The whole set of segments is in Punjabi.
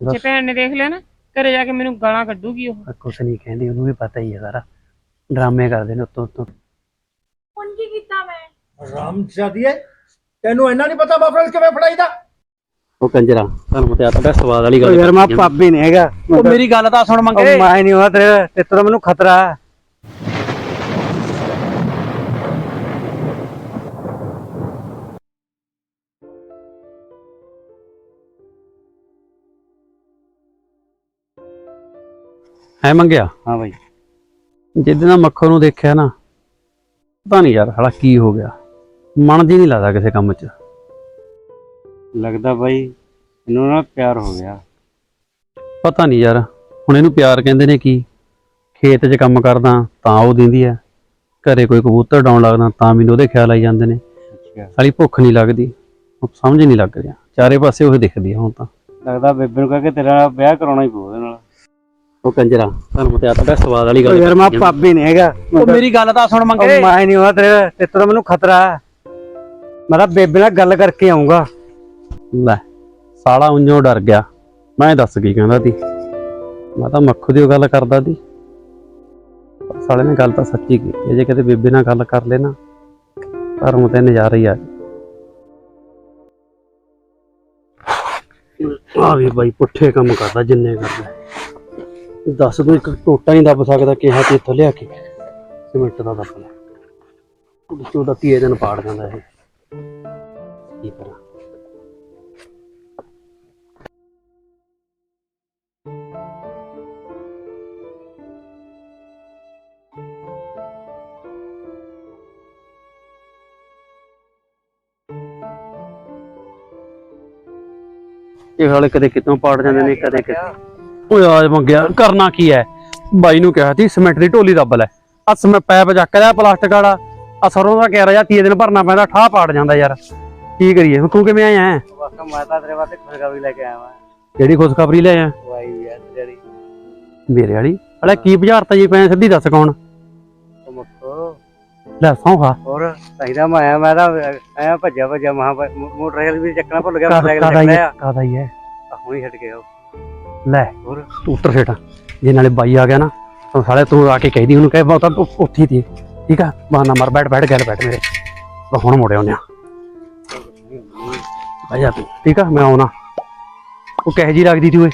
ਜੇ ਭੈਣ ਨੇ ਦੇਖ ਲਿਆ ਨਾ ਘਰੇ ਜਾ ਕੇ ਮੈਨੂੰ ਗਾਲਾਂ ਕੱਢੂਗੀ ਉਹ। ਕੁਛ ਨਹੀਂ ਕਹਿੰਦੀ ਉਹਨੂੰ ਵੀ ਪਤਾ ਹੀ ਹੈ ਸਾਰਾ। ਡਰਾਮੇ ਕਰਦੇ ਨੇ ਉੱਤੋਂ ਉੱਤੋਂ। ਹੁਣ ਕੀ ਕੀਤਾ ਮੈਂ? ਰਾਮਜ਼ਾਦੀਏ ਤੈਨੂੰ ਇੰਨਾ ਨਹੀਂ ਪਤਾ ਬਾਫਰਲ ਕਿਵੇਂ ਫੜਾਈਦਾ? ਉਹ ਕੰਜਰਾ ਤੁਹਾਨੂੰ ਤਾਂ ਸਵਾਦ ਵਾਲੀ ਗੱਲ ਯਾਰ ਮੈਂ ਪਾਪੀ ਨਹੀਂ ਹੈਗਾ। ਉਹ ਮੇਰੀ ਗੱਲ ਤਾਂ ਸੁਣ ਮੰਗੇ। ਮੈਂ ਨਹੀਂ ਹੋਇਆ ਤੇਰੇ ਤੇ ਤੋਂ ਮੈਨੂੰ ਖਤਰਾ ਹੈ। ਹੈ ਮੰਗਿਆ? ਹਾਂ ਭਾਈ ਜਿੱਦਾਂ ਮੱਖੋ ਨੂੰ ਦੇਖਿਆ ਨਾ ਪਤਾ ਨਹੀਂ ਯਾਰ ਹਾਲਾ ਕੀ ਹੋ ਗਿਆ। ਮਨ ਜੀ ਨਹੀਂ ਲੱਗਦਾ ਕਿਸੇ ਕੰਮ 'ਚ। ਲੱਗਦਾ ਭਾਈ ਇਹਨੂੰ ਨਾਲ ਪਿਆਰ ਹੋ ਗਿਆ। ਪਤਾ ਨਹੀਂ ਯਾਰ ਹੁਣ ਇਹਨੂੰ ਪਿਆਰ ਕਹਿੰਦੇ ਨੇ ਕੀ? ਖੇਤ 'ਚ ਕੰਮ ਕਰਦਾ ਤਾਂ ਉਹ ਦਿੰਦੀ ਹੈ ਘਰੇ ਕੋਈ ਕਬੂਤਰ ਡਾਉਣ ਲੱਗਦਾ ਤਾਂ ਮੈਨੂੰ ਉਹਦੇ ਖਿਆਲ ਆਈ ਜਾਂਦੇ ਨੇ। ਸਾਲੀ ਭੁੱਖ ਨਹੀਂ ਲੱਗਦੀ ਸਮਝ ਨਹੀਂ ਲੱਗ ਰਿਹਾ। ਚਾਰੇ ਪਾਸੇ ਉਹ ਦਿਖਦੀ ਹੁਣ ਤਾਂ। ਲੱਗਦਾ ਬੇਬੇ ਨੂੰ ਕਹਿ ਕੇ ਤੇਰਾ ਵਿਆਹ ਕਰਾਉਣਾ ਹੀ ਪਊ। ਉਹ ਕੰਜਰਾ ਤੁਹਾਨੂੰ ਤਾਂ ਸਵਾਦ ਵਾਲੀ ਗੱਲ ਯਾਰ ਮੈਂ ਪਾਪੀ ਨਹੀਂ ਹੈਗਾ। ਉਹ ਮੇਰੀ ਗੱਲ ਤਾਂ ਸੁਣ ਮੰਗੇ। ਮੈਂ ਨਹੀਂ ਹੋਇਆ ਤੇਰੇ ਤੇ ਤੋਂ ਮੈਨੂੰ ਖਤਰਾ ਹੈ। ਮੈਂ ਤਾਂ ਬੇਬੇ ਨਾਲ ਗੱਲ ਕਰਕੇ ਆਉਂਗਾ ਲੈ ਸਾਲਾ ਉਂਝੋਂ ਡਰ ਗਿਆ। ਮੈਂ ਦੱਸ ਕੀ ਕਹਿੰਦਾ ਸੀ ਮੈਂ ਤਾਂ ਮੱਖੂ ਦੀ ਗੱਲ ਕਰਦਾ ਸੀ ਪਰ ਸਾਲੇ ਨੇ ਗੱਲ ਤਾਂ ਸੱਚੀ ਕੀਤੀ ਹੈ। ਜੇ ਕਿਤੇ ਬੇਬੇ ਨਾਲ ਗੱਲ ਕਰ ਲੈਣਾ ਘਰੋਂ ਤੇ ਨਜ਼ਾਰਾ ਹੀ ਆ ਆ ਵੀ ਬਾਈ ਪੁੱਠੇ ਕੰਮ ਕਰਦਾ ਜਿੰਨੇ ਕਰਦਾ। ਦੱਸ ਤੂੰ ਇੱਕ ਟੋਟਾ ਨਹੀਂ ਦੱਬ ਸਕਦਾ ਕਿਹਾ ਤੇ ਇੱਥੋਂ ਲਿਆ ਕੇ। ਸਿਮੈਂਟ ਦਾ ਦੱਬ ਲੈ ਉਹਦੇ ਉਹਦਾ ਤੀਏ ਦਿਨ ਪਾੜ ਜਾਂਦਾ ਇਹ। ਕੀ ਕਰਾਂ? ਇਹ ਹਾਲੇ ਕਦੇ ਕਿਤੋਂ ਪਾੜ ਜਾਂਦੇ ਨੇ, ਕਦੇ ਕਿਤੇ ਓਏ ਆਜ ਮੰਗਿਆ ਕਰਨਾ ਕੀ ਹੈ ਬਾਈ ਨੂੰ ਕਿਹਾ ਸੀ ਸਿਮੈਂਟ ਦੀ ਢੋਲੀ ਦੱਬ ਲੈ। ਅਸ ਮੈਂ ਪੈਪ ਚੱਕ ਲਿਆ ਪਲਾਸਟਿਕ ਵਾਲਾ। ਆ ਸਰੋਂ ਦਾ ਕਹਿ ਰਿਹਾ 30 ਦਿਨ ਭਰਨਾ ਪੈਂਦਾ ਠਾਹ ਪਾੜ ਜਾਂਦਾ ਯਾਰ। ਕੀ ਕਰੀਏ ਹੁਣ ਤੂੰ ਕਿਵੇਂ ਆਇਆ ਹੈਂ? ਵਾਕਾ ਮੈਂ ਤਾਂ ਤੇਰੇ ਵਾਸਤੇ ਖੁਸ਼ਖਬਰੀ ਲੈ ਕੇ ਆਇਆ ਵਾਂ। ਕਿਹੜੀ ਖੁਸ਼ਖਬਰੀ ਲੈ ਆਇਆ? ਵਾਈ ਯਾਰ ਤੇਰੀ। ਮੇਰੇ ਵਾਲੀ? ਅਲੇ ਕੀ ਬੁਝਾਰਤਾ ਜੀ ਪੈ ਸਿੱਧੀ ਦੱਸ ਕੌਣ? ਮੁੱਕੋ। ਲੈ ਸੌਂ ਖਾ। ਹੋਰ ਚਾਹੀਦਾ ਮੈਂ ਆਇਆ ਮੈਂ ਤਾਂ ਆਇਆ ਭੱਜਿਆ ਭੱਜਿਆ ਮਹਾ ਮੋਟਰਸਾਈਕਲ ਵੀ ਚੱਕਣਾ ਭੁੱਲ ਗਿਆ ਕਾਦਾ ਮੋਟਰਸਾਈਕਲ ਚੱਕਣਾ ਹੈ ਕਾਦਾ ਹੀ ਹੈ ਆ ਹੁਣੀ ਛੱਡ ਕੇ ਆਓ ਲੈ ਹੋਰ? ਤੂੰ ਉੱਤਰ ਸੇਠਾ। ਜੇ ਨਾਲੇ ਬਾਈ ਆ ਗਿਆ ਨਾ ਤਾਂ ਸਾਲੇ ਤੂੰ ਆ ਕੇ ਕਹਿਦੀ ਉਹਨੂੰ ਕਹੇ ਬਹੁਤਾ ਉੱਥੀ ਤੀ। ਠੀਕ ਆ? ਬਹਾਨਾ ਮਾਰ ਬੈਠ ਬੈਠ ਗੱਲ ਬੈਠ ਮੇਰੇ। ਬਸ ਹੁਣ ਮੁੜੇ ਆਉਂਦੇ ਆ। ਬਹਿ ਜਾ ਤੂੰ। ਠੀਕ ਆ? ਮੈਂ ਆਉਣਾ। ਉਹ ਕਹੇ ਜੀ ਲੱਗਦੀ ਤੀ ਓਏ?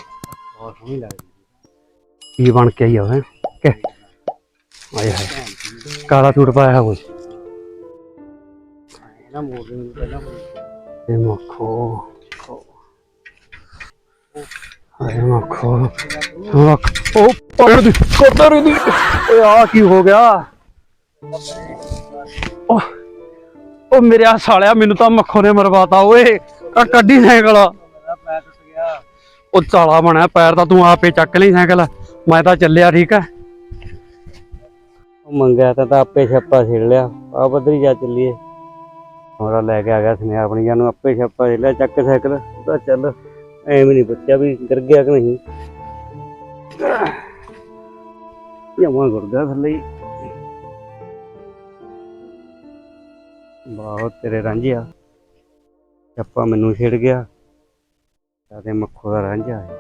ਲੱਗਦੀ ਕੀ ਬਣ ਕੇ ਆਈ ਹੋਵੇ ਕਿ ਆਏ ਹਾਏ। ਕਾਲਾ ਸੂਟ ਪਾਇਆ ਹੋਇਆ। ਕੋਈ ਨਾ ਮੋੜ ਦੇ ਮੈਨੂੰ ਪਹਿਲਾਂ। ਇਹ ਮੱਖੋ ਆਏ ਮੱਖੋ ਮੱਖ ਉਹ ਪਕੜ ਦੀ ਕੋਤਰ ਦੀ ਓਏ ਆ ਕੀ ਹੋ ਗਿਆ? ਉਹ ਮੇਰੇ ਆ ਸਾਲਿਆ, ਮੈਨੂੰ ਤਾਂ ਮੱਖੋ ਨੇ ਮਰਵਾਤਾ, ਓਏ। ਆ ਕੱਢੀ ਸਾਈਕਲ। ਉਹ ਚਾਲਾ ਬਣਿਆ ਪੈਰ ਤਾਂ ਤੂੰ ਆਪੇ ਚੱਕ ਲਈ ਸਾਈਕਲ। ਮੈਂ ਤਾਂ ਚੱਲਿਆ, ਠੀਕ ਹੈ ਉਹ ਮੰਗਿਆ ਤਾਂ ਤਾਂ ਆਪੇ ਛੱਪਾ ਛੇੜ ਲਿਆ। ਆ ਬੱਦਰੀ ਜਾ ਚੱਲੀਏ। ਹੋਰਾ ਲੈ ਕੇ ਆ ਗਿਆ ਸੁਨੇਹਾ ਆਪਣੀ ਜਾਨ ਨੂੰ, ਆਪੇ ਛੱਪਾ ਛੇੜ ਲਿਆ, ਚੱਕ ਸਾਈਕਲ। ਤਾਂ ਚੱਲ। ਐਵੇਂ ਨਹੀਂ ਬੱਚਾ ਵੀ ਗਿਰ ਗਿਆ ਕਿ ਨਹੀਂ। ਜਮਾ ਗੁਰਦਾ ਥੱਲੇ ਬਹੁਤ ਤੇਰੇ ਰਾਂਝਿਆ ਚੱਪਾ ਮੈਨੂੰ ਛੇੜ ਗਿਆ। ਤੇ ਮੱਖੋ ਦਾ ਰਾਂਝਾ ਹੈ।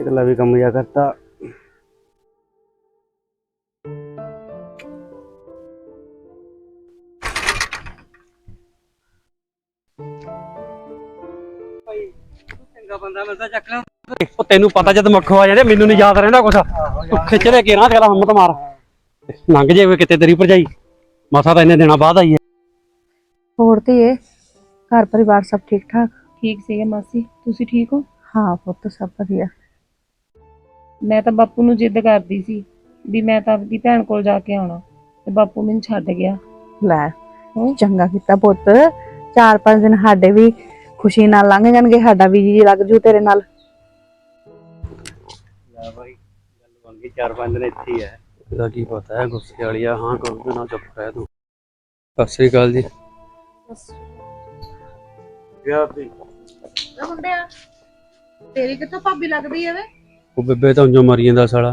ਇਕਲਾ ਵੀ ਕੰਮ ਜਾ ਕਰਤਾ। ਚੰਗਾ ਬੰਦਾ ਮਿਲਦਾ ਚੱਕ ਲਾ ਉਹ ਤੈਨੂੰ ਪਤਾ ਜਦ ਮੱਖੋ ਆ ਜਾਂਦੇ ਮੈਨੂੰ ਨਹੀਂ ਯਾਦ ਰਹਿੰਦਾ ਕੁਛ। ਤੂੰ ਖਿੱਚ ਲੈ ਕੇ ਨਾ ਤੇਰਾ ਹਿੰਮਤ ਮਾਰ। ਲੰਘ ਜਾਵੇ ਕਿਤੇ ਤੇਰੀ ਭਰਜਾਈ। ਮਸਾ ਤਾਂ ਇੰਨੇ ਦਿਨਾਂ ਬਾਅਦ ਆਈ ਹੈ। ਹੋਰ ਧੀਏ ਘਰ ਪਰਿਵਾਰ ਸਭ ਠੀਕ ਠਾਕ? ਠੀਕ ਸੀਗੇ ਮਾਸੀ ਤੁਸੀਂ ਠੀਕ ਹੋ? ਹਾਂ ਪੁੱਤ ਸਭ ਵਧੀਆ। ਮੈਂ ਤਾਂ ਬਾਪੂ ਨੂੰ ਜਿੱਦ ਕਰਦੀ ਸੀ ਵੀ ਮੈਂ ਤਾਂ ਆਪਦੀ ਭੈਣ ਕੋਲ ਜਾ ਕੇ ਆਉਣਾ ਤੇ ਬਾਪੂ ਮੈਨੂੰ ਛੱਡ ਗਿਆ। ਲੈ। ਚੰਗਾ ਕੀਤਾ ਪੁੱਤ। ਚਾਰ ਪੰਜ ਦਿਨ ਸਾਡੇ ਵੀ ਖੁਸ਼ੀ ਨਾਲ ਲੰਘ ਜਾਣਗੇ ਸਾਡਾ ਵੀ ਜੀ ਲੱਗ ਜੂ ਤੇਰੇ ਨਾਲ। ਲੈ ਭਾਈ ਗੱਲ ਬਣ ਗਈ ਚਾਰ ਪੰਜ ਦਿਨ ਇੱਥੇ ਹੀ ਹੈ ਇਹਦਾ ਕੀ ਪਤਾ ਹੈ ਗੁੱਸੇ ਵਾਲੀ ਆ ਹਾਂ ਕੋਈ ਵੀ ਨਾ ਚੁੱਪ ਰਹਿ ਤੂੰ। ਸਤਿ ਸ੍ਰੀ ਅਕਾਲ ਜੀ। ਵਿਆਹ ਵੀ ਮੁੰਡਿਆ ਤੇਰੀ ਕਿੱਥੋਂ ਭਾਬੀ ਲੱਗਦੀ ਐ ਵੇ? ਉਹ ਬੇਬੇ ਤਾਂ ਉਂਝੋਂ ਮਰੀ ਜਾਂਦਾ ਸਾਲਾ।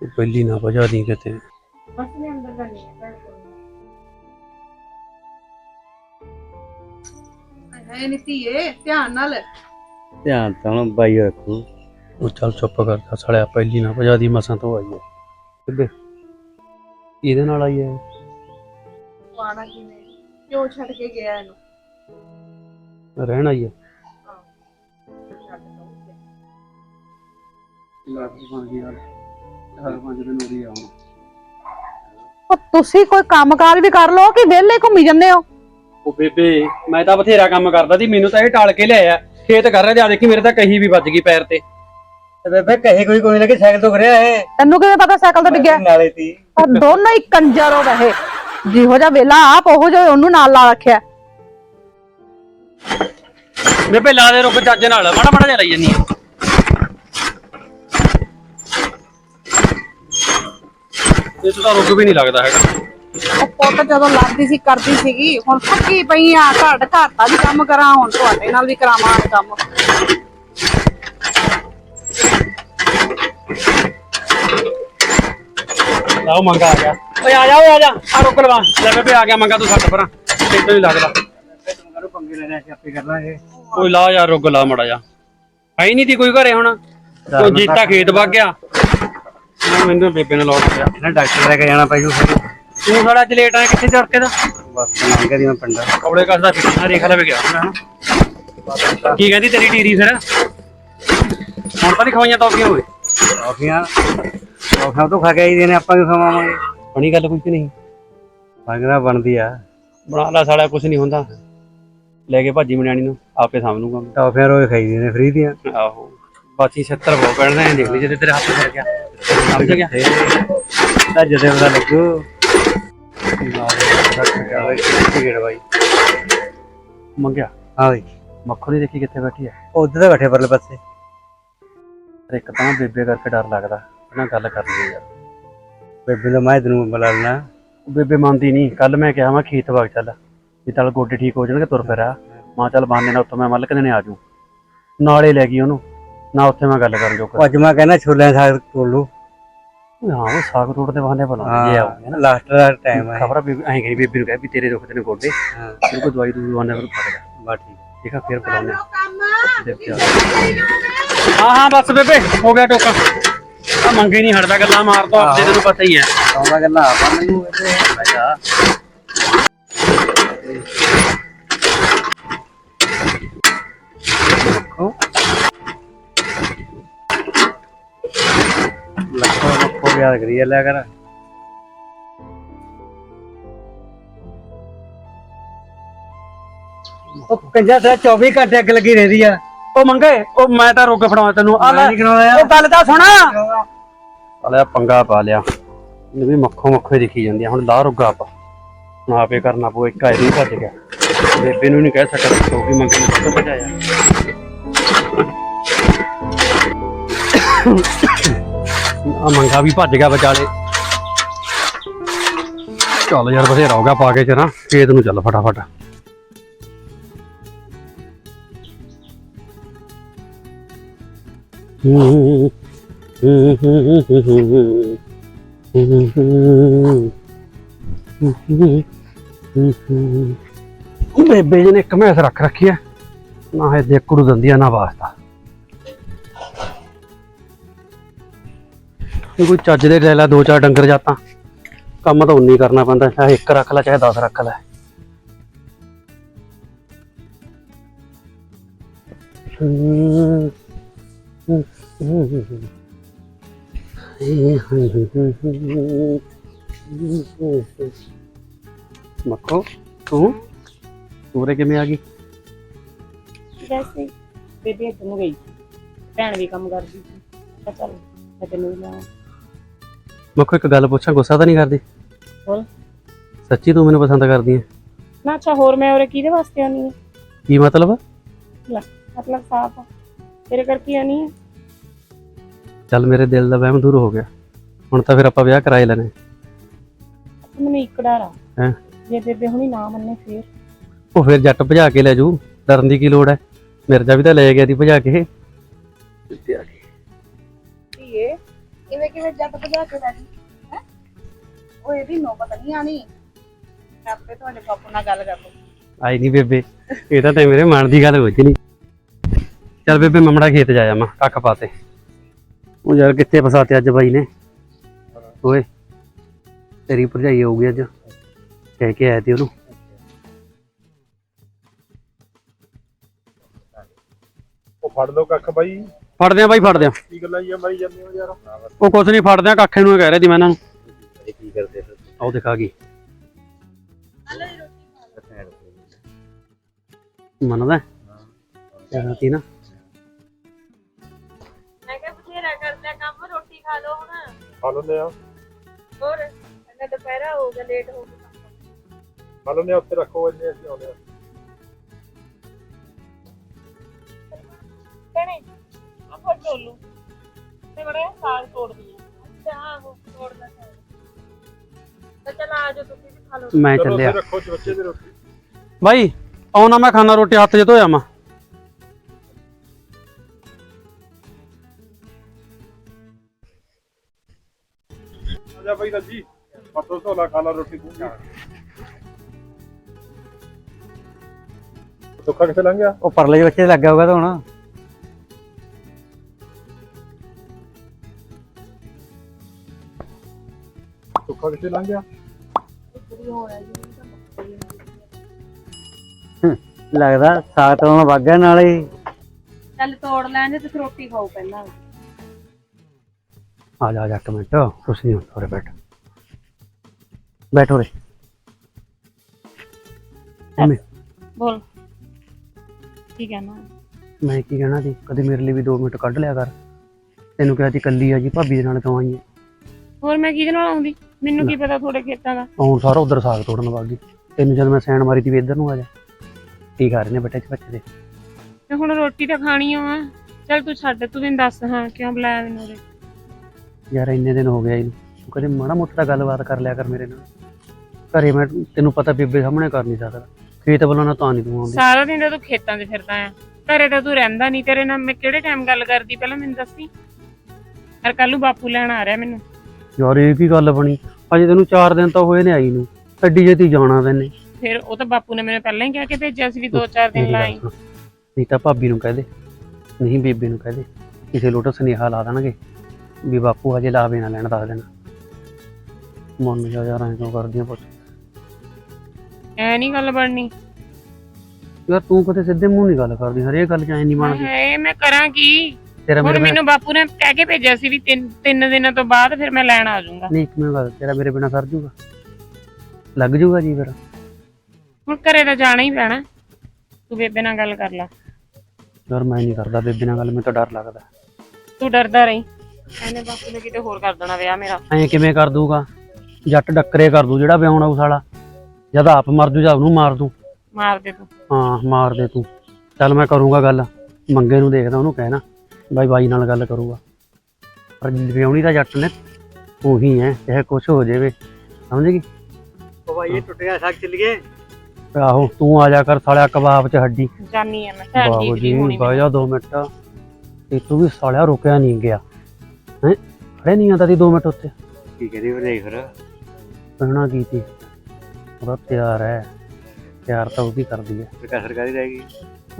ਤੂੰ ਪਹਿਲੀ ਨਾ ਵਜਾ ਦੀ ਕਿਤੇ। ਬਸ ਮੈਂ ਅੰਦਰ ਜਾਣੀ ਹੈ ਧੀਏ ਧਿਆਨ ਨਾਲ। ਧਿਆਨ ਤਾਂ ਹੁਣ ਬਾਈ ਰੱਖੂ। ਉਹ ਚੱਲ ਚੁੱਪ ਕਰ ਸਾਲਿਆ ਪਹਿਲੀ ਨਾ ਭਜਾਦੀ ਮਸਾਂ ਤੋਂ ਆਈ ਹੈ ਕਿੱਦੇ ਇਹਦੇ ਨਾਲ ਆਈ ਹੈ ਪਾਣਾ ਕਿਵੇਂ? ਕਿਉਂ ਛੱਡ ਕੇ ਗਿਆ ਇਹਨੂੰ? ਰਹਿਣ ਆਈ ਹੈ। ਉਹ ਤੁਸੀਂ ਕੋਈ ਕੰਮਕਾਰ ਵੀ ਕਰ ਲਓ ਕਿ ਵਿਹਲੇ ਘੁੰਮੀ ਜਾਂਦੇ ਹੋ? ਉਹ ਬੇਬੇ ਮੈਂ ਤਾਂ ਬਥੇਰਾ ਕੰਮ ਕਰਦਾ ਸੀ ਮੈਨੂੰ ਤਾਂ ਇਹ ਟਾਲ ਕੇ ਲਿਆਇਆ। ਖੇਤ ਕਰ ਰਿਹਾ ਤੇ ਆ ਦੇਖੀ ਮੇਰੇ ਤਾਂ ਕਹੀ ਵੀ ਵੱਜ ਗਈ ਪੈਰ ਤੇ। ਤੇ ਬੇਬੇ ਕਹੇ ਕੋਈ ਕੋਈ ਲੱਗੇ ਸਾਈਕਲ ਤੋਂ ਖੜਿਆ ਹੈ ਤੈਨੂੰ ਕਿਵੇਂ ਪਤਾ ਸਾਈਕਲ ਤੇ ਡਿੱਗਿਆ? ਨਾਲੇ ਤੀ। ਉਹ ਦੋਨੋਂ ਹੀ ਕੰਜਰ ਹੋ ਰਹੇ ਜਿਹੋ ਜਿਹਾ ਵੇਲਾ ਆਪ ਉਹੋ ਜਿਹਾ ਉਹਨੂੰ ਨਾਲ ਲਾ ਰੱਖਿਆ। ਬੇਬੇ ਲਾ ਦੇ ਰੁੱਕ ਚੱਜ ਨਾਲ। ਮਾੜਾ ਮਾੜਾ ਜਿਹਾ ਲਈ ਜੰਨੀ ਇਹ ਤਾਂ ਰੁੱਕ ਵੀ ਨਹੀਂ ਲੱਗਦਾ ਹੈਗਾ। ਉਹ ਪੁੱਤ ਜਦੋਂ ਲੱਗਦੀ ਸੀ ਕਰਦੀ ਸੀਗੀ ਹੁਣ ਥੱਕੀ ਪਈ ਆ ਘਰ ਘਰ ਦਾ ਵੀ ਕੰਮ ਕਰਾਂ ਹੁਣ ਤੁਹਾਡੇ ਨਾਲ ਵੀ ਕਰਾਵਾਂ ਕੰਮ। ਆਓ ਮੰਗਾ ਆ ਗਿਆ। ਓਏ ਆ ਜਾ ਓਏ ਆ ਜਾ। ਆ ਰੁੱਕ ਲਵਾ। ਲੈ ਬੇਬੇ ਆ ਗਿਆ ਮੰਗਾ ਤੂੰ ਛੱਡ ਪਰਾਂ। ਤੈਨੂੰ ਨਹੀਂ ਲੱਗਦਾ ਕਰੋ ਪੰਗੇ ਲੈ। ਲੈ ਆਪੇ ਕਰ ਲਾਂਗੇ ਓਏ ਲਾ ਯਾਰ ਰੁੱਕ ਲਾ ਮੜਾ ਜਾ ਹੈ ਨਹੀਂ ਤੀ ਕੋਈ ਘਰੇ ਹੁਣ। ਕੋਈ ਜੀਤਾ ਖੇਤ ਵਗ ਗਿਆ। ਮੈਂ ਮੈਨੂੰ ਬੇਬੇ ਨੇ ਲੌਟ ਪਿਆ ਇਹਨਾਂ ਡਾਕਟਰ ਲੈ ਕੇ ਜਾਣਾ ਪਈ ਫਿਰ। ਤੂੰ ਸਾਡਾ ਅੱਜ ਲੇਟ ਆਇਆ ਕਿੱਥੇ ਚੜਕੇ ਦਾ ਬਸ ਲੰਘ ਦੀ ਮੈਂ ਪਿੰਡਾ। ਕਪੜੇ ਕੱਸਦਾ ਫਿਰਨਾ ਰੇਖਾ ਲਵੇ ਗਿਆ। ਹਨਾ ਕੀ ਕਹਿੰਦੀ ਤੇਰੀ ਟੀਰੀ ਫਿਰ? ਹੁਣ ਤਾਂ ਨਹੀਂ ਖਵਾਈਆਂ ਟੌਫੀਆਂ ਹੋਏ ਕਾਫੀਆਂ ਕਾਫੀਆਂ ਤੋਂ ਖਾ ਕੇ ਆਈ ਦੇ ਨੇ ਆਪਾਂ ਵੀ ਖਵਾਵਾਂਗੇ? ਬਣੀ ਗੱਲ ਕੋਈ ਕਿ ਨਹੀਂ? ਮੰਗਣਾ ਬਣਦੀ ਆ। ਬਣਾ ਲਾ ਸਾਲਾ ਕੁਝ ਨਹੀਂ ਹੁੰਦਾ। ਲੈ ਕੇ ਭਾਜੀ ਮਣਿਆਣੀ ਨੂੰ ਆਪੇ ਸਾਂਭ ਲੂੰਗਾ। ਟੌਫੀਆਂ ਰੋਜ਼ ਖਾਈ ਦੀਆਂ ਨੇ ਫ੍ਰੀ ਦੀਆਂ। ਆਹੋ। ਬਾਕੀ 76 ਬਹੁ ਕੱਢਦੇ ਆਂ ਦੇਖ ਲਈ ਜਦੋਂ ਤੇਰੇ ਹੱਥ ਫਿਰ ਗਿਆ। ਸਮਝ ਗਿਆ? ਤਾਂ ਜਦੇ ਪਤਾ ਲੱਗੂ। ਟਿਕਟ ਬਾਈ ਮੰਗਿਆ? ਹਾਂ ਬਈ ਮੱਖੋ ਨਹੀਂ ਦੇਖੀ ਕਿੱਥੇ ਬੈਠੀ ਹੈ ਉੱਧਰ ਤਾਂ ਬੈਠੇ ਪਰਲੇ ਪਾਸੇ। ਪਰ ਇੱਕ ਤਾਂ ਬੇਬੇ ਕਰਕੇ ਡਰ ਲੱਗਦਾ। ਉਹਨਾਂ ਗੱਲ ਕਰਨੀ ਹੈ ਯਾਰ। ਬੇਬੇ ਦਾ ਮੈਂ ਤੈਨੂੰ ਬੁਲਾ ਲੈਣਾ। ਉਹ ਬੇਬੇ ਮੰਨਦੀ ਨਹੀਂ। ਕੱਲ ਮੈਂ ਕਿਹਾ ਮੈਂ ਖੇਤ ਵਗ ਚੱਲ। ਵੀ ਚੱਲ ਗੋਡੇ ਠੀਕ ਹੋ ਜਾਣਗੇ ਤੁਰ ਫਿਰ ਆ। ਮਾਂ ਚੱਲ ਬਾਨੇ ਨਾਲ ਉੱਥੋਂ ਮੈਂ ਮੱਲਕ ਦਿਨੇ ਆ ਜੂ ਨਾਲੇ ਲੈ ਗਈ ਉਹਨੂੰ। ਨਾ ਉੱਥੇ ਮੈਂ ਗੱਲ ਕਰਨ ਜੋਗਾ। ਉਹ ਅੱਜ ਮੈਂ ਕਹਿੰਦਾ ਛੋਲਿਆਂ ਦਾ ਸਾਗ ਤੋੜ ਲੂ ਹਾਂ ਉਹ ਸਾਗ ਰੋਡ ਦੇ ਬਹਾਨੇ ਬਣਾ ਇਹ ਆਉਂਗੇ ਨਾ। ਲਾਸਟ ਦਾ ਟਾਈਮ ਹੈ ਖਬਰ ਵੀ ਐਂ ਕਹੀ ਬੇਬੀ ਨੂੰ ਕਹਿ ਵੀ ਤੇਰੇ ਦੁਖਦੇ ਨੇ ਗੋਡੇ। ਹਾਂ। ਫਿਰ ਕੋਈ ਦਵਾਈ ਦੂਈ ਬਹਾਨੇ ਫਿਰ ਫੜ ਜਾ ਬਾ ਠੀਕ। ਠੀਕ ਆ ਫਿਰ ਬੁਲਾਉਂਦੇ ਆ। ਆ। ਹਾਂ ਹਾਂ ਬਸ ਬੇਬੇ ਹੋ ਗਿਆ ਟੋਕਾ। ਆ ਮੰਗੇ ਨਹੀਂ ਹਟਦਾ ਗੱਲਾਂ ਮਾਰ ਤੋਂ ਆਪਦੇ ਤੈਨੂੰ ਪਤਾ ਹੀ ਹੈ। ਆਉਂਦਾ ਗੱਲਾਂ ਆਪਾਂ ਮੈਨੂੰ ਇੱਥੇ ਅੱਛਾ ਯਾਦ ਕਰੀ ਲਿਆ ਕਰ। ਉਹ ਕੰਜਾ ਤੇ 24 ਘੰਟੇ ਅੱਗ ਲੱਗੀ ਰਹਿੰਦੀ ਆ। ਉਹ ਮੰਗੇ ਉਹ ਮੈਂ ਤਾਂ ਰੁਕ ਫੜਾਉਂ ਤੈਨੂੰ। ਆ ਲੈ ਮੈਂ ਨਹੀਂ ਕਰਾਉਣਾ ਉਹ ਗੱਲ ਤਾਂ ਸੁਣ। ਸਾਲਿਆ ਪੰਗਾ ਪਾ ਲਿਆ। ਇਹਨੂੰ ਵੀ ਮੱਖੋ ਮੱਖੋ ਦਿਖੀ ਜਾਂਦੀ ਆ। ਹੁਣ ਲਾ ਰੁਗਾ ਆਪਾਂ। ਹੁਣ ਆਪੇ ਕਰਨਾ ਪਊ ਇੱਕ ਆਈ ਨਹੀਂ ਭੱਜ ਗਿਆ। ਬੇਬੇ ਨੂੰ ਨਹੀਂ ਕਹਿ ਸਕਦਾ ਕਿਉਂਕਿ ਮੰਗੇ ਨੂੰ ਕਿੱਥੋਂ ਭਜਾਇਆ। ਆ ਮੰਗਾ ਵੀ ਭੱਜ ਗਿਆ ਵਿਚਾਲੇ। ਚੱਲ ਯਾਰ ਬਥੇਰਾ ਹੋ ਗਿਆ ਪਾ ਕੇ ਚ ਨਾ ਖੇਤ ਨੂੰ ਚੱਲ ਫਟਾਫਟ। ਬੇਬੇ ਜੀ ਨੇ ਇੱਕ ਮੈਸ ਰੱਖ ਰੱਖੀ ਹੈ। ਨਾ ਇਹ ਦੇਖੜੂ ਦੰਦੀਆਂ, ਨਾ ਵਾਸਤਾ। ਇਹ ਕੋਈ ਚੱਜ ਦੇ ਲੈ ਲੈ, ਦੋ ਚਾਰ ਡੰਗਰ ਜਾਤਾਂ। ਕੰਮ ਤਾਂ ਉਨੀ ਕਰਨਾ ਪੈਂਦਾ, ਚਾਹੇ ਇੱਕ ਰੱਖ ਲੈ, ਚਾਹੇ 10 ਰੱਖ ਲੈ। ਮੱਖੋ, ਤੂੰ? ਉਰੇ ਕਿਵੇਂ ਆ ਗਈ? ਵੈਸੇ ਬੇਬੇ ਇੱਧਰ ਗਈ। ਭੈਣ ਵੀ ਕੰਮ ਕਰਦੀ ਸੀ। ਤਾਂ ਚੱਲ, ਮੈਂ ਤੈਨੂੰ ਵੀ ਲਾਵਾਂ ਮੱਖੋ ਇੱਕ ਗੱਲ ਪੁੱਛਾਂ ਗੁੱਸਾ ਤਾਂ ਨਹੀਂ ਕਰਦੀ? ਬੋਲ। ਸੱਚੀ ਤੂੰ ਮੈਨੂੰ ਪਸੰਦ ਕਰਦੀ ਹੈ ਨਾ ਅੱਛਾ ਹੋਰ ਮੈਂ ਉਰੇ ਕਿਹਦੇ ਵਾਸਤੇ ਆਨੀ ਹੈ ਕੀ ਮਤਲਬ? ਲੈ ਮਤਲਬ ਸਾਫ਼ ਆ। ਤੇਰੇ ਕਰਕੇ ਆਨੀ ਹੈ ਚੱਲ ਮੇਰੇ ਦਿਲ ਦਾ ਵਹਿਮ ਦੂਰ ਹੋ ਗਿਆ। ਹੁਣ ਤਾਂ ਫਿਰ ਆਪਾਂ ਵਿਆਹ ਕਰਾ ਹੀ ਲੈਣੇ। ਅੱਛਾ, ਮੈਨੂੰ ਇੱਕ ਡਰ ਆ। ਹੈਂ? ਜੇ ਬੇਬੇ ਹੁਣੀ ਨਾ ਮੰਨੇ ਫੇਰ। ਉਹ ਫਿਰ ਜੱਟ ਭਜਾ ਕੇ ਲੈ ਜੂ ਡਰਨ ਦੀ ਕੀ ਲੋੜ ਹੈ ਮਿਰਜ਼ਾ ਵੀ ਤਾਂ ਲੈ ਗਿਆ ਦੀ ਭਜਾ ਕੇ। ਕਿਵੇਂ ਕਿਵੇਂ ਜੱਟ ਭਜਾ ਕੇ ਲੈ ਗਈ? ਹੈ? ਉਹ ਇਹਦੀ ਨੌਬਤ ਨਹੀਂ ਆਣੀ ਮੈਂ ਆਪੇ ਤੁਹਾਡੇ ਬਾਪੂ ਨਾਲ ਗੱਲ ਕਰ ਲੂ ਆਈ ਨਹੀਂ ਬੇਬੇ ਇਹ ਤਾਂ ਤੇ ਮੇਰੇ ਮਨ ਦੀ ਗੱਲ ਹੋਈ ਨਹੀਂ ਚੱਲ ਬੇਬੇ ਮਮੜਾ ਖੇਤ ਜਾ ਜਾਵਾਂ ਕੱਖ ਪਾਤੇ ਉਹ ਯਾਰ ਕਿੱਥੇ ਫਸਾਤੇ ਅੱਜ ਬਾਈ ਨੇ? ਓਏ ਤੇਰੀ ਭਰਜਾਈ ਆਊਗੀ ਅੱਜ। ਕਹਿ ਕੇ ਆਇਆ ਤੇ ਉਹਨੂੰ। ਉਹ ਫੜ ਲਓ ਕੱਖ ਬਾਈ। ਫੜਦੇ ਆ ਬਾਈ ਫੜਦੇ ਆ। ਕੀ ਗੱਲਾਂ ਜੀਆਂ ਮਾਰੀ ਜਾਂਦੇ ਹੋ ਯਾਰ? ਉਹ ਕੁਛ ਨਹੀਂ ਫੜਦੇ ਆ ਕੱਖੇ ਨੂੰ ਹੀ ਕਹਿ ਰਿਹਾ ਸੀ ਮੈਂ ਇਹਨਾਂ ਨੂੰ। ਕੀ ਕਰਦੇ ਫਿਰ? ਆਓ ਦਿਖਾ ਗਈ। ਮੰਨਦਾ? ਕਹਿਣਾ ਸੀ ਨਾ? ਮੈਂ ਕਿਹਾ ਬਥੇਰਾ ਕਰਦੇ ਕੰਮ ਰੋਟੀ ਖਾ ਲਓ ਹੁਣ। ਖਾ ਲੈਂਦੇ ਆ। ਹੋਰ ਇੰਨਾ ਦੁਪਹਿਰਾ ਹੋ ਗਿਆ ਲੇਟ ਹੋ ਗਿਆ। ਖਾ ਲੈਂਦੇ ਆ ਉੱਤੇ ਰੱਖੋ ਇੰਨੇ ਅਸੀਂ ਆਉਂਦੇ ਆ। ਆ ਫੜ ਡੋਲੂ ਤੇ ਬੜਾ ਸਾਗ ਤੋੜਦੀ ਆ। ਅੱਛਾ ਆਹੋ ਤੋੜਦਾ ਸਾਗ। ਤਾਂ ਚਲ ਆ ਜਾਓ ਤੁਸੀਂ ਵੀ ਖਾ ਲਓ ਮੈਂ ਚਲੋ ਚੱਲਿਆ। ਰੱਖੋ ਜੀ ਬੱਚੇ ਦੀ ਰੋਟੀ। ਬਾਈ ਆਉਣਾ ਮੈਂ ਖਾਣਾ ਰੋਟੀ ਹੱਥ 'ਚ ਧੋਇਆ ਮੈਂ। ਆ ਜਾ ਬਾਈ ਰੱਜੀ। ਪਰਸੋਂ ਧੋਲਾ ਖਾ ਲਾ ਰੋਟੀ ਤੂੰ ਵੀ। ਸੁੱਖਾ ਕਿੱਥੇ ਲੰਘ ਗਿਆ? ਉਹ ਪਰਲੇ ਬੱਚੇ ਲੱਗਾ ਹੋਗਾ ਤਾਂ ਹੁਣ। ਸੁੱਖਾ ਕਿੱਥੇ ਲੰਘ ਗਿਆ। ਲੱਗਦਾ ਸਾਗ ਤੋਂ ਵਗ ਗਿਆ ਨਾਲੇ ਹੀ। ਚੱਲ ਤੋੜ ਲੈਂਦੇ ਤੇ ਰੋਟੀ ਖਾਓ ਪਹਿਲਾਂ। ਆ ਜਾ ਆ ਜਾ ਇੱਕ ਮਿੰਟ ਤੁਸੀਂ ਉਰੇ ਬੈਠ। ਬੈਠੋ ਰੇ ਮੈਂ ਬੋਲ। ਕੀ ਕਹਿਣਾ? ਮੈਂ ਕੀ ਕਹਿਣਾ ਸੀ ਕਦੇ ਮੇਰੇ ਲਈ ਵੀ 2 ਮਿੰਟ ਕੱਢ ਲਿਆ ਕਰ। ਤੈਨੂੰ ਕਿਹਾ ਸੀ ਕੱਲੀ ਆ ਜੀ ਭਾਬੀ ਦੇ ਨਾਲ ਹੈ ਹੋਰ ਮੈਂ ਕਿਹਦੇ ਨਾਲ ਆਉਂਦੀ ਮੈਨੂੰ ਕੀ ਪਤਾ ਤੁਹਾਡੇ ਖੇਤਾਂ ਦਾ? ਆਉਣ ਸਾਰਾ ਉਧਰ ਸਾਗ ਤੋੜਨ ਵਗ ਗਈ। ਤੈਨੂੰ ਜਦ ਮੈਂ ਸੈਣ ਮਾਰੀ ਤੀ ਵੀ ਇੱਧਰ ਨੂੰ ਆ ਜਾ। ਕੀ ਕਰ ਰਹੇ ਨੇ ਬੱਟੇ ਚ ਬੱਚੇ? ਦੇ ਤੇ ਹੁਣ ਰੋਟੀ ਤਾਂ ਖਾਣੀ ਆ। ਚੱਲ ਤੂੰ ਛੱਡ ਤੂੰ ਮੈਨੂੰ ਦੱਸ ਹਾਂ ਕਿਉਂ ਬੁਲਾਇਆ ਮੈਨੂੰ ਉਰੇ ਯਾਰ ਇੰਨੇ ਦਿਨ ਹੋ ਗਏ ਇਹਨੂੰ। ਤੂੰ ਕਦੇ ਮਾੜਾ ਮੋਟਾ ਗੱਲਬਾਤ ਕਰ ਲਿਆ ਕਰ ਮੇਰੇ ਨਾਲ। ਘਰੇ ਮੈਂ ਤੈਨੂੰ ਪਤਾ ਬੇਬੇ ਸਾਹਮਣੇ ਕਰ ਨਹੀਂ ਸਕਦਾ। ਖੇਤ ਬੁਲਾਉਣਾ ਤਾਂ ਨਹੀਂ ਤੂੰ ਆਉਂਦੀ। ਸਾਰਾ ਦਿਨ ਤਾਂ ਤੂੰ ਖੇਤਾਂ 'ਚ ਫਿਰਦਾ ਆ। ਘਰੇ ਤਾਂ ਤੂੰ ਰਹਿੰਦਾ ਨਹੀਂ ਤੇਰੇ ਨਾਲ ਮੈਂ ਕਿਹੜੇ ਟਾਈਮ ਗੱਲ ਕਰਦੀ? ਪਹਿਲਾਂ ਮੈਨੂੰ ਦੱਸੀ। ਹਰ ਕੱਲ ਨੂੰ ਬਾਪੂ ਲੈਣ ਆ ਰਿਹਾ ਮੈਨੂੰ। ਯਾਰ ਇਹ ਕੀ ਗੱਲ ਬਣੀ? ਅਜੇ ਤੈਨੂੰ 4 ਦਿਨ ਤਾਂ ਹੋਏ ਨੇ ਆਈ ਨੂੰ ਐਡੀ ਛੇਤੀ ਜਾਣਾ ਤੈਨੇ। ਫਿਰ ਉਹ ਤਾਂ ਬਾਪੂ ਨੇ ਮੈਨੂੰ ਪਹਿਲਾਂ ਹੀ ਕਹਿ ਕੇ ਭੇਜਿਆ ਸੀ ਵੀ 2-4 ਦਿਨ ਲਾਈ। ਨਹੀਂ ਤਾਂ ਭਾਬੀ ਨੂੰ ਕਹਿ ਦੇ ਨਹੀਂ ਬੇਬੇ ਨੂੰ ਕਹਿ ਦੇ ਕਿਸੇ ਲੋਟਾ ਸੁਨੇਹਾ ਲਾ ਦੇਣਗੇ ਵੀ ਬਾਪੂ ਹਜੇ ਲਾਵੇ ਨਾ ਲੈਣ ਦੱਸ ਦੇਣਾ। ਮਨ ਜਾ ਯਾਰ ਐਂ ਕਿਉਂ ਕਰਦੀਆਂ ਪੁੱਤ? ਐ ਨਹੀਂ ਗੱਲ ਬਣਨੀ। ਯਾਰ ਤੂੰ ਕਦੇ ਸਿੱਧੇ ਮੂੰਹ ਨਹੀਂ ਗੱਲ ਕਰਦੀ ਹਰੇਕ ਗੱਲ ਚ ਐਂ ਨਹੀਂ ਬਣਦੀ। ਹਾਏ ਮੈਂ ਕਰਾਂ ਕੀ? ਤੇਰਾ ਹੁਣ ਮੇਰੇ ਬਿਨਾਂ ਮੈਨੂੰ ਬਾਪੂ ਨੇ ਕਹਿ ਕੇ ਭੇਜਿਆ ਸੀ ਵੀ ਤਿੰਨ ਤਿੰਨ ਦਿਨਾਂ ਤੋਂ ਬਾਅਦ ਫਿਰ ਮੈਂ ਲੈਣ ਆ ਜਾਊਂਗਾ। ਨਹੀਂ ਇੱਕ ਮਿੰਟ ਤੇਰਾ ਮੇਰੇ ਬਿਨਾ ਸਰ ਜੂਗਾ। ਲੱਗ ਜੂਗਾ ਜੀ ਫਿਰ। ਹੁਣ ਘਰੇ ਤਾਂ ਜਾਣਾ ਹੀ ਪੈਣਾ। ਤੂੰ ਬੇਬੇ ਨਾਲ ਗੱਲ ਕਰ ਲੈ। ਯਾਰ ਮੈਂ ਨਹੀਂ ਕਰਦਾ ਬੇਬੇ ਨਾਲ ਗੱਲ ਮੈਨੂੰ ਤਾਂ ਡਰ ਲੱਗਦਾ। ਤੂੰ ਡਰਦਾ ਰਹੀ। ਐਨੇ ਬਾਪੂ ਨੇ ਕਿਤੇ ਹੋਰ ਕਰ ਦੇਣਾ ਵਿਆਹ ਮੇਰਾ। ਐਂ ਕਿਵੇਂ ਕਰ ਦੂਗਾ? ਜੱਟ ਡੱਕਰੇ ਕਰ ਦੂ ਜਿਹੜਾ ਵਿਆਹੁਣਾ ਉਸ ਵਾਲਾ ਜਦ ਆਪ ਮਰ ਜੂ ਜਾਂ ਉਹਨੂੰ ਮਾਰ ਦੂ। ਮਾਰ ਦੇ ਤੂੰ। ਹਾਂ ਮਾਰ ਦੇ ਤੂੰ। ਚੱਲ ਮੈਂ ਕਰੂੰਗਾ ਗੱਲ। ਮੰਗੇ ਨੂੰ ਦੇਖਦਾ ਉਹਨੂੰ ਕਹਿਣਾ। ਬਾਈ ਬਾਈ ਨਾਲ ਗੱਲ ਕਰੂਗਾ। ਪਰ ਵਿਆਹੁਣੀ ਤਾਂ ਜੱਟ ਨੇ ਉਹੀ ਹੈ ਚਾਹੇ ਕੁਛ ਹੋ ਜਾਵੇ। ਸਮਝ ਗਈ? ਉਹ ਭਾਈ ਇਹ ਟੁੱਟਿਆ ਸਾਗ ਚੱਲੀਏ ਆਹੋ ਤੂੰ ਆ ਜਾ ਕਰ ਸਾਲਿਆ ਕਬਾਬ ਚ ਹੱਡੀ। ਜਾਨੀ ਆ ਮੈਂ ਭੈਣ ਬਾਬੂ ਜੀ ਦੀ ਬਾਈ ਜਾ 2 ਮਿੰਟ। ਤੇ ਤੂੰ ਵੀ ਸਾਲਿਆ ਰੁਕਿਆ ਨਹੀਂ ਗਿਆ। ਹੈ? ਖੜੇ ਨਹੀਂ ਆਂਦਾ ਸੀ 2 ਮਿੰਟ ਉੱਤੇ ਕੀ ਕਰੀ ਫਿਰ ਦੇਖ ਫਿਰ। ਕਹਿਣਾ ਕੀ ਸੀ? ਉਹਦਾ ਤਿਆਰ ਹੈ ਤਿਆਰ ਤਾਂ ਉਹ ਵੀ ਕਰਦੀ ਹੈ ਫਿਰ ਕਸਰ ਕਰੀ ਰਹਿ ਗਈ।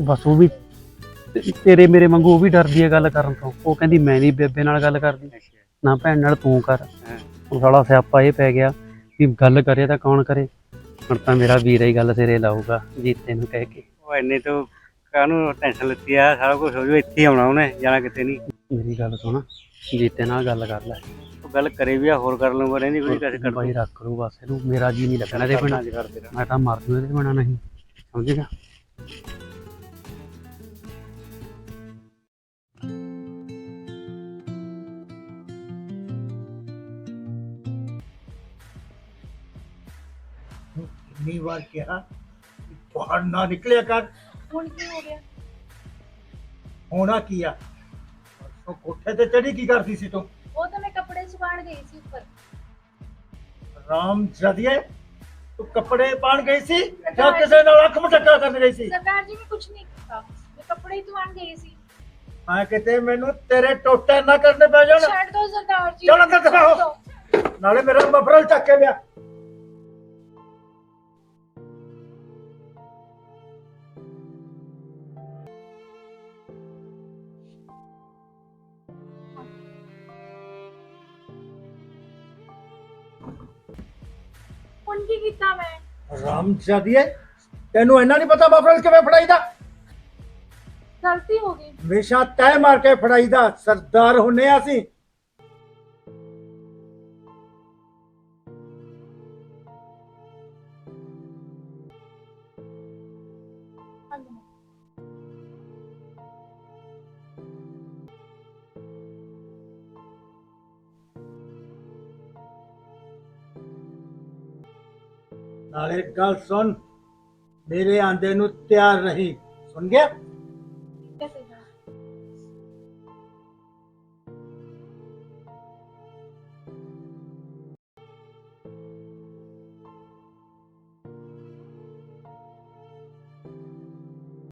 ਬਸ ਉਹ ਵੀ ਤੇ- ਤੇਰੇ ਮੇਰੇ ਵਾਂਗੂ ਉਹ ਵੀ ਡਰਦੀ ਹੈ ਗੱਲ ਕਰਨ ਤੋਂ। ਉਹ ਕਹਿੰਦੀ ਮੈਂ ਨਹੀਂ ਬੇਬੇ ਨਾਲ ਗੱਲ ਕਰਦੀ। ਨਾ ਭੈਣ ਨਾਲ ਤੂੰ ਕਰ। ਉਹ ਸਾਲਾ ਸਿਆਪਾ ਇਹ ਪੈ ਗਿਆ ਵੀ ਗੱਲ ਕਰੇ ਤਾਂ ਕੌਣ ਕਰੇ? ਹੁਣ ਤਾਂ ਮੇਰਾ ਵੀਰ ਹੀ ਗੱਲ ਸਿਰੇ ਲਾਊਗਾ ਜੀਤੇ ਨੂੰ ਕਹਿ ਕੇ। ਉਹ ਇੰਨੇ ਤੋਂ ਕਾਹਨੂੰ ਟੈਨਸ਼ਨ ਲੱਤੀ ਆ? ਸਾਰਾ ਕੁਝ ਹੋ ਜੂ ਇੱਥੇ ਆਉਣਾ ਉਹਨੇ ਜਾਣਾ ਕਿਤੇ ਨਹੀਂ। ਮੇਰੀ ਗੱਲ ਸੁਣ ਜੀਤੇ ਨਾਲ ਗੱਲ ਕਰ ਲੈ। ਉਹ ਗੱਲ ਕਰੇ ਵੀ ਆ ਹੋਰ ਕਰ ਲਊਗਾ ਰਹਿੰਦੀ ਕੋਈ ਕਸੇ ਕਰ ਬਾਈ ਰੱਖ ਲੂ ਬਸ ਇਹਨੂੰ ਮੇਰਾ ਜੀ ਨਹੀਂ ਲੱਗਣਾ ਇਹਦੇ ਬਿਨਾਂ। ਮੈਂ ਤਾਂ ਮਰ ਜੂ ਇਹਦੇ ਬਿਨਾਂ ਨਹੀਂ ਸਮਝ ਕਿੰਨੀ ਵਾਰ ਕਿਹਾ ਕਿ ਬਾਹਰ ਨਾ ਨਿਕਲਿਆ ਕਰ। ਹੁਣ ਕੀ ਹੋ ਗਿਆ? ਹੋਣਾ ਕੀ ਆ? ਉਹ ਕੋਠੇ ਤੇ ਚੜੀ ਕੀ ਕਰਦੀ ਸੀ ਤੂੰ? ਉਹ ਤਾਂ ਮੈਂ ਕੱਪੜੇ ਸੁਕਾਉਣ ਗਈ ਸੀ ਉੱਪਰ। ਰਾਮ ਜਦੀਏ ਤੂੰ ਕੱਪੜੇ ਪਾਣ ਗਈ ਸੀ ਜਾਂ ਕਿਸੇ ਨਾਲ ਅੱਖ ਮਟਕਾ ਕਰਨ ਗਈ ਸੀ? ਸਰਦਾਰ ਜੀ ਮੈਂ ਕੁਝ ਨਹੀਂ ਕੀਤਾ। ਮੈਂ ਕੱਪੜੇ ਹੀ ਧੋਣ ਗਈ ਸੀ। ਮੈਂ ਕਿਤੇ ਮੈਨੂੰ ਤੇਰੇ ਟੋਟੇ ਨਾ ਕਰਨੇ ਪੈ ਜਾਣ। ਛੱਡ ਦੋ ਸਰਦਾਰ ਜੀ। ਚਲੋ ਅੰਦਰ ਦਿਖਾਓ। ਦਿਓ। ਨਾਲੇ ਮੇਰਾ ਮਫਰਲ ਚੱਕ ਕੇ ਲਿਆ। ਹੁਣ ਕੀ ਕੀਤਾ ਮੈਂ? ਰਾਮਜਾਦੀਏ ਤੈਨੂੰ ਇੰਨਾ ਨਹੀਂ ਪਤਾ ਮਫਰਲ ਕਿਵੇਂ ਫੜਾਈਦਾ? ਗਲਤੀ ਹੋ ਗਈ। ਹਮੇਸ਼ਾ ਤੈ ਮਾਰ ਕੇ ਫੜਾਈਦਾ ਸਰਦਾਰ ਹੁੰਨੇ ਆ ਅਸੀਂ। ਨਾਲੇ ਗੱਲ ਸੁਣ ਮੇਰੇ ਆਂਦੇ ਨੂੰ ਤਿਆਰ ਰਹੀ ਸੁਣ ਗਿਆ?